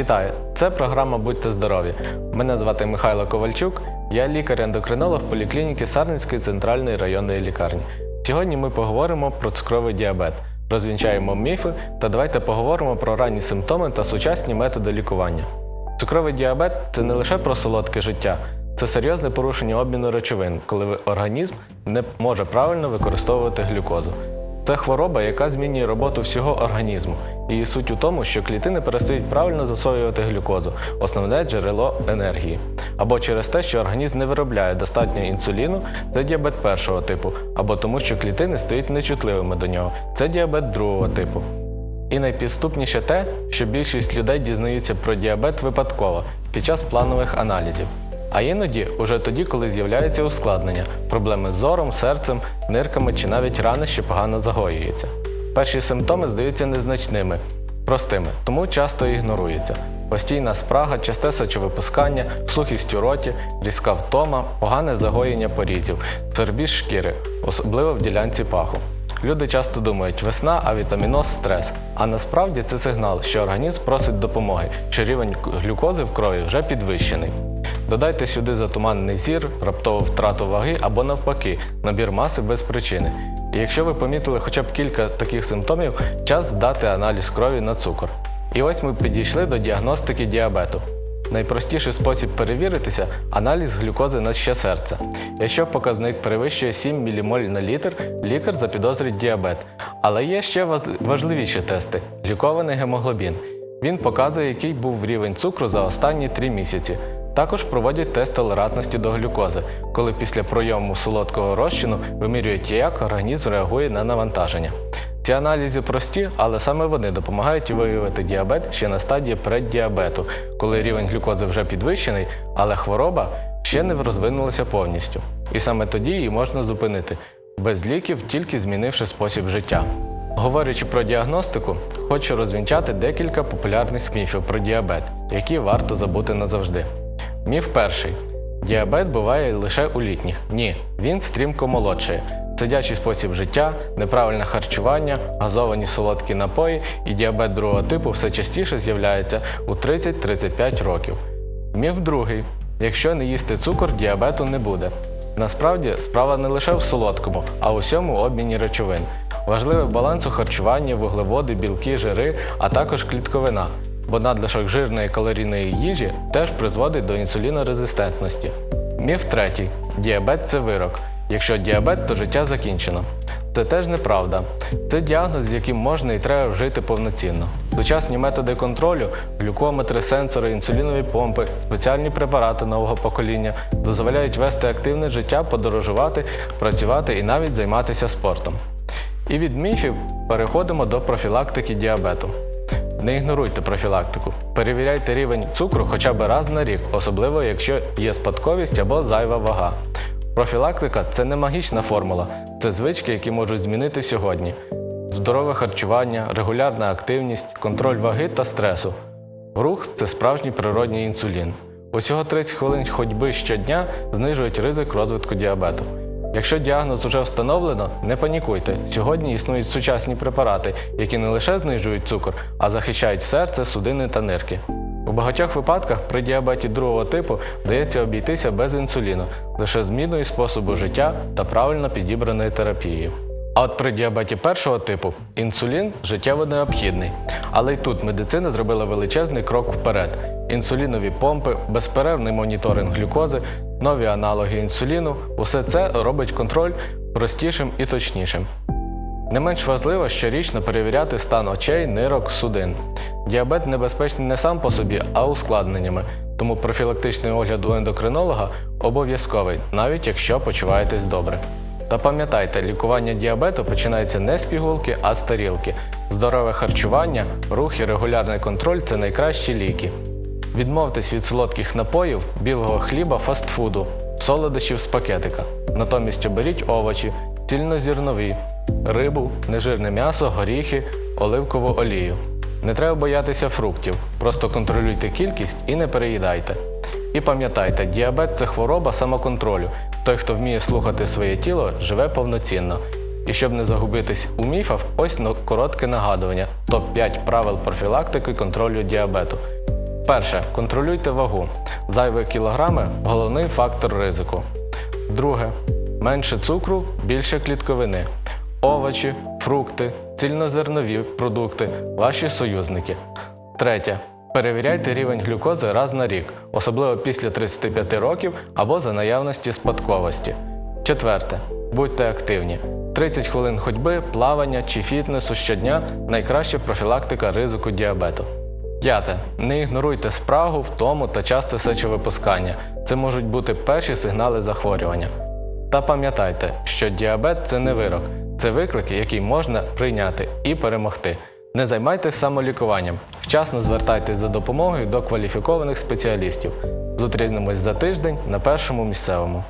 Вітаю! Це програма Будьте здорові. Мене звати Михайло Ковальчук, я лікар-ендокринолог поліклініки Сарненської центральної районної лікарні. Сьогодні ми поговоримо про цукровий діабет, розвінчаємо міфи та давайте поговоримо про ранні симптоми та сучасні методи лікування. Цукровий діабет це не лише про солодке життя, це серйозне порушення обміну речовин, коли організм не може правильно використовувати глюкозу. Це хвороба, яка змінює роботу всього організму. Її суть у тому, що клітини перестають правильно засвоювати глюкозу, основне джерело енергії. Або через те, що організм не виробляє достатньо інсуліну, це діабет першого типу, або тому, що клітини стають нечутливими до нього, це діабет другого типу. І найпідступніше те, що більшість людей дізнаються про діабет випадково під час планових аналізів. А іноді уже тоді, коли з'являються ускладнення, проблеми з зором, серцем, нирками чи навіть рани, що погано загоюються. Перші симптоми здаються незначними, простими, тому часто ігноруються. Постійна спрага, часте сечовипускання, сухість у роті, різка втома, погане загоєння порізів, свербіж шкіри, особливо в ділянці паху. Люди часто думають, весна, а вітаміноз стрес. А насправді це сигнал, що організм просить допомоги, що рівень глюкози в крові вже підвищений. Додайте сюди затуманений зір, раптову втрату ваги або навпаки, набір маси без причини. І якщо ви помітили хоча б кілька таких симптомів, час здати аналіз крові на цукор. І ось ми підійшли до діагностики діабету. Найпростіший спосіб перевіритися аналіз глюкози на ще серця. Якщо показник перевищує 7 ммоль на літр, лікар запідозрить діабет. Але є ще важливіші тести глюкований гемоглобін. Він показує, який був рівень цукру за останні 3 місяці. Також проводять тест толерантності до глюкози, коли після пройому солодкого розчину вимірюють, як організм реагує на навантаження. Ці аналізи прості, але саме вони допомагають виявити діабет ще на стадії преддіабету, коли рівень глюкози вже підвищений, але хвороба ще не розвинулася повністю. І саме тоді її можна зупинити без ліків, тільки змінивши спосіб життя. Говорячи про діагностику, хочу розвінчати декілька популярних міфів про діабет, які варто забути назавжди. Міф перший. Діабет буває лише у літніх. Ні, він стрімко молодшає. Сидячий спосіб життя, неправильне харчування, газовані солодкі напої і діабет другого типу все частіше з'являється у 30-35 років. Міф другий. Якщо не їсти цукор, діабету не буде. Насправді справа не лише в солодкому, а у всьому обміні речовин. Важливий баланс у харчуванні, вуглеводи, білки, жири, а також клітковина, бо надлишок жирної калорійної їжі теж призводить до інсулінорезистентності. Міф третій. Діабет це вирок. Якщо діабет, то життя закінчено. Це теж неправда. Це діагноз, з яким можна і треба жити повноцінно. Сучасні методи контролю, глюкометри, сенсори, інсулінові помпи, спеціальні препарати нового покоління дозволяють вести активне життя, подорожувати, працювати і навіть займатися спортом. І від міфів переходимо до профілактики діабету. Не ігноруйте профілактику. Перевіряйте рівень цукру хоча б раз на рік, особливо якщо є спадковість або зайва вага. Профілактика це не магічна формула, це звички, які можуть змінити сьогодні. Здорове харчування, регулярна активність, контроль ваги та стресу. Рух це справжній природній інсулін. Усього 30 хвилин ходьби щодня знижують ризик розвитку діабету. Якщо діагноз вже встановлено, не панікуйте. Сьогодні існують сучасні препарати, які не лише знижують цукор, а захищають серце, судини та нирки. У багатьох випадках при діабеті другого типу вдається обійтися без інсуліну, лише зміною способу життя та правильно підібраною терапією. А от при діабеті першого типу інсулін життєво необхідний. Але й тут медицина зробила величезний крок вперед. Інсулінові помпи, безперервний моніторинг глюкози, нові аналоги інсуліну усе це робить контроль простішим і точнішим. Не менш важливо щорічно перевіряти стан очей, нирок, судин. Діабет небезпечний не сам по собі, а ускладненнями, тому профілактичний огляд у ендокринолога обов'язковий, навіть якщо почуваєтесь добре. Та пам'ятайте, лікування діабету починається не з пігулки, а з тарілки. Здорове харчування, рух і регулярний контроль це найкращі ліки. Відмовтесь від солодких напоїв, білого хліба, фастфуду, солодощів з пакетика. Натомість оберіть овочі, цільнозірнові, рибу, нежирне м'ясо, горіхи, оливкову олію. Не треба боятися фруктів, просто контролюйте кількість і не переїдайте. І пам'ятайте, діабет це хвороба самоконтролю. Той, хто вміє слухати своє тіло, живе повноцінно. І щоб не загубитись у міфах, ось коротке нагадування: топ-5 правил профілактики контролю діабету. Перше. Контролюйте вагу. Зайві кілограми головний фактор ризику. Друге. Менше цукру, більше клітковини. Овочі, фрукти, цільнозернові продукти ваші союзники. Третє. Перевіряйте рівень глюкози раз на рік, особливо після 35 років або за наявності спадковості. Четверте. Будьте активні. 30 хвилин ходьби, плавання чи фітнесу щодня найкраща профілактика ризику діабету. П'яте. Не ігноруйте спрагу, втому та часте сечовипускання. Це можуть бути перші сигнали захворювання. Та пам'ятайте, що діабет це не вирок, це виклик, який можна прийняти і перемогти. Не займайтесь самолікуванням. Вчасно звертайтесь за допомогою до кваліфікованих спеціалістів. Зустрінемось за тиждень на першому місцевому.